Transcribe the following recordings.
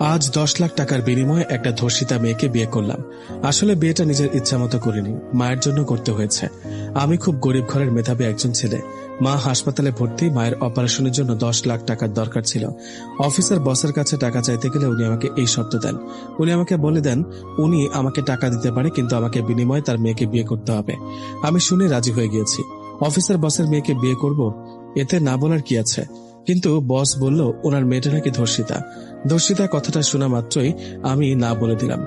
আজ দশ লাখ টাকার বিনিময়ে একটা ধর্ষিতা মেয়েকে বিয়ে করলাম। আসলে বিয়েটা নিজের ইচ্ছা মতো করিনি, মায়ের জন্য করতে হয়েছে। আমি খুব গরিব ঘরের মেধাবী একজন ছেলে। মা হাসপাতালে ভর্তি, মায়ের অপারেশনের জন্য দশ লাখ টাকার দরকার ছিল। অফিসার বসের কাছে টাকা চাইতে গেলে উনি আমাকে এই শর্ত দেন। উনি আমাকে বলে দেন, উনি আমাকে টাকা দিতে পারে, কিন্তু আমাকে বিনিময়ে তার মেয়েকে বিয়ে করতে হবে। আমি শুনে রাজি হয়ে গিয়েছি। অফিসার বসের মেয়েকে বিয়ে করব? এতে না বলার কি আছে? কিন্তু বস বলল, ওনার মেয়েটা নাকি ধর্ষিতা। ধর্ষিতা কথাটা শোনা মাত্রই আমি না বলে দিলাম।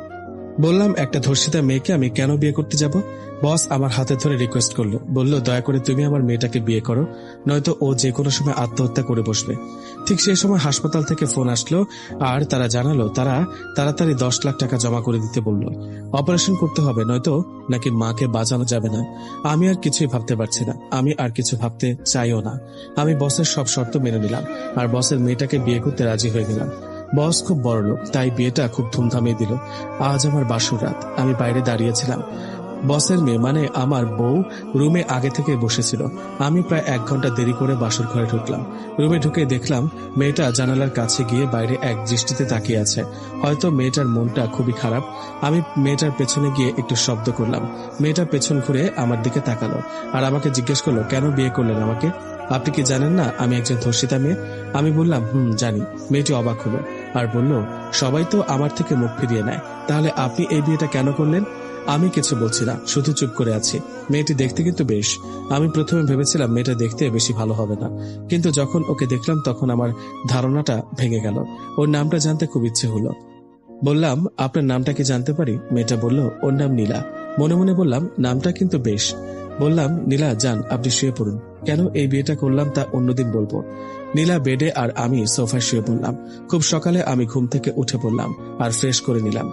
বললাম, একটা ধর্ষিতা মেয়েকে আমি কেন বিয়ে করতে যাব? বস আমার হাতে ধরে রিকোয়েস্ট করল। বলল, দয়া করে তুমি আমার মেয়েটাকে বিয়ে করো, নয়তো ও যে কোনো সময় আত্মহত্যা করে বসবে। ঠিক সেই সময় হাসপাতাল থেকে ফোন আসলো আর তারা জানালো, তারা তাড়াতাড়ি দশ লাখ টাকা জমা করে দিতে বলল। অপারেশন করতে হবে, নয়তো নাকি মাকে বাঁচানো যাবে না। আমি আর কিছুই ভাবতে পারছি না। আমি আর কিছু ভাবতে চাইও না। আমি বসের সব শর্ত মেনে নিলাম আর বসের মেয়েটাকে বিয়ে করতে রাজি হয়ে গেলাম। বস খুব বড় লোক তাই বিয়েটা খুব ধুমধামে দিল। আজ আমার বাসর রাত, আমি বাইরে দাঁড়িয়েছিলাম। বসের মেয়ে মানে আমার বউ রুমে আগে থেকে বসেছিল। আমি প্রায় এক ঘণ্টা দেরি করে বাসর ঘরে ঢুকলাম। রুমে ঢুকে দেখলাম মেয়েটা জানালার কাছে গিয়ে বাইরে এক দৃষ্টিতে তাকিয়ে আছে। হয়তো মেয়েটার মনটা খুবই খারাপ। আমি মেয়েটার পেছনে গিয়ে একটু শব্দ করলাম। মেয়েটা পেছন ঘুরে আমার দিকে তাকালো আর আমাকে জিজ্ঞেস করল, কেন বিয়ে করলেন আমাকে? আপনি কি জানেন না আমি একজন ধর্ষিতা মেয়ে? আমি বললাম, হুম, জানি। মেয়েটি অবাক হলো আর বলল, সবাই তো আমার থেকে মুখ ফিরিয়ে নেয়। তাহলে আপনি এই বিয়েটা কেন করলেন? আমি কিছু বলছি না, শুধু চুপ করে আছি। মেয়েটি দেখতে কিন্তু বেশ। আমি প্রথমে ভেবেছিলাম মেয়েটা দেখতে বেশি ভালো হবে না। কিন্তু যখন ওকে দেখলাম, তখন আমার ধারণাটা ভেঙে গেল। ওর নামটা জানতে খুব ইচ্ছে হলো। বললাম, আপনার নামটা কি জানতে পারি? মেয়েটা বলল, ওর নাম নীলা। মনে মনে বললাম, নামটা কিন্তু বেশ। বললাম, নীলা, যান, আপনি শুয়ে পড়ুন। কেন এই বিয়েটা করলাম তা অন্যদিন বলব? নীলা বেডে আর আমি সোফায় শুয়ে পড়লাম। খুব সকালে আমি ঘুম থেকে উঠে পড়লাম আর ফ্রেশ করে নিলাম।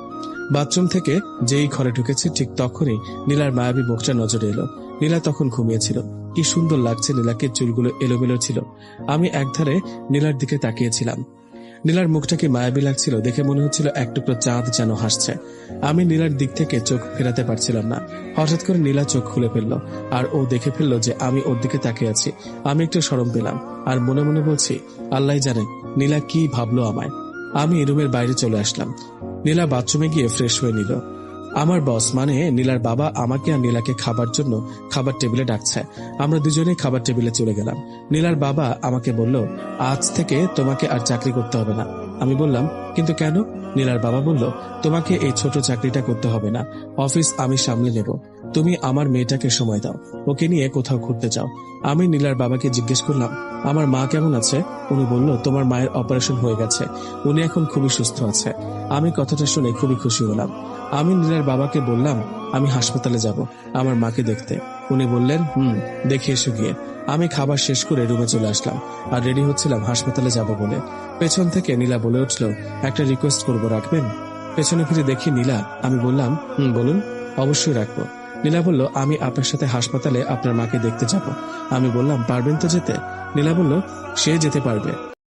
বাথরুম থেকে যেই ঘরে ঢুকেছি, ঠিক তখনই নীলার মায়াবী মুখটা নজরে এলো। নীলা তখন ঘুমিয়েছিল। কি সুন্দর লাগছে নীলাকে চুলগুলো এলোমেলো ছিল। আমি একধারে নীলার দিকে তাকিয়েছিলাম। নীলার মুখটাকে মায়াবী লাগছিল, দেখে মনে হচ্ছিল এক টুকরো চাঁদ যেন হাসছে। আমি নীলার দিক থেকে চোখ ফেরাতে পারছিলাম না। হঠাৎ করে নীলা চোখ খুলে ফেলল, আর ও দেখে ফেলল যে আমি ওর দিকে তাকিয়ে আছি। আমি একটু সরম পেলাম, আর মনে মনে বলছি, আল্লাহ জানে, নীলা কি ভাবলো আমায়। আমি রুমের বাইরে চলে আসলাম। নীলা বাথরুমে গিয়ে ফ্রেশ হয়ে নিল। আমার বস মানে নীলার বাবা আমাকে আর নীলাকে খাবার জন্য খাবার টেবিলে ডাকছে। আমরা দুজনেই খাবার টেবিলে চলে গেলাম। নীলার বাবা আমাকে বলল, আজ থেকে তোমাকে আর চাকরি করতে হবে না। আমি বললাম, কিন্তু কেন? নীলার বাবা বলল, তোমাকে এই ছোট চাকরিটা করতে হবে না। অফিস আমি সামলে নেব। তুমি আমার মেয়েটাকে সময় দাও। ওকে নিয়ে কোথাও ঘুরতে যাও। আমি নীলার বাবাকে জিজ্ঞেস করলাম, আমার মা কেমন আছে? উনি বলল, তোমার মায়ের অপারেশন হয়ে গেছে। উনি এখন খুবই সুস্থ আছে। আমি কথাটা শুনে খুবই খুশি হলাম। আমি নীলার বাবাকে বললাম, আমি হাসপাতালে যাব, আমার মাকে দেখতে। উনি বললেন, হুম, দেখে এসো গিয়ে। আমি খাবার শেষ করে রুমে চলে আসলাম আর রেডি হচ্ছিলাম হাসপাতালে যাব বলে। পেছন থেকে নীলা বলে উঠল, একটা রিকোয়েস্ট করব, রাখবেন? পেছনে ফিরে দেখি নীলা। আমি বললাম, হুম, বলুন। অবশ্যই রাখব। নীলা বলল, আমি আপনার সাথে হাসপাতালে আপনার মাকে দেখতে যাব। আমি বললাম, পারবেন তো যেতে? নীলা বলল, সে যেতে পারবে।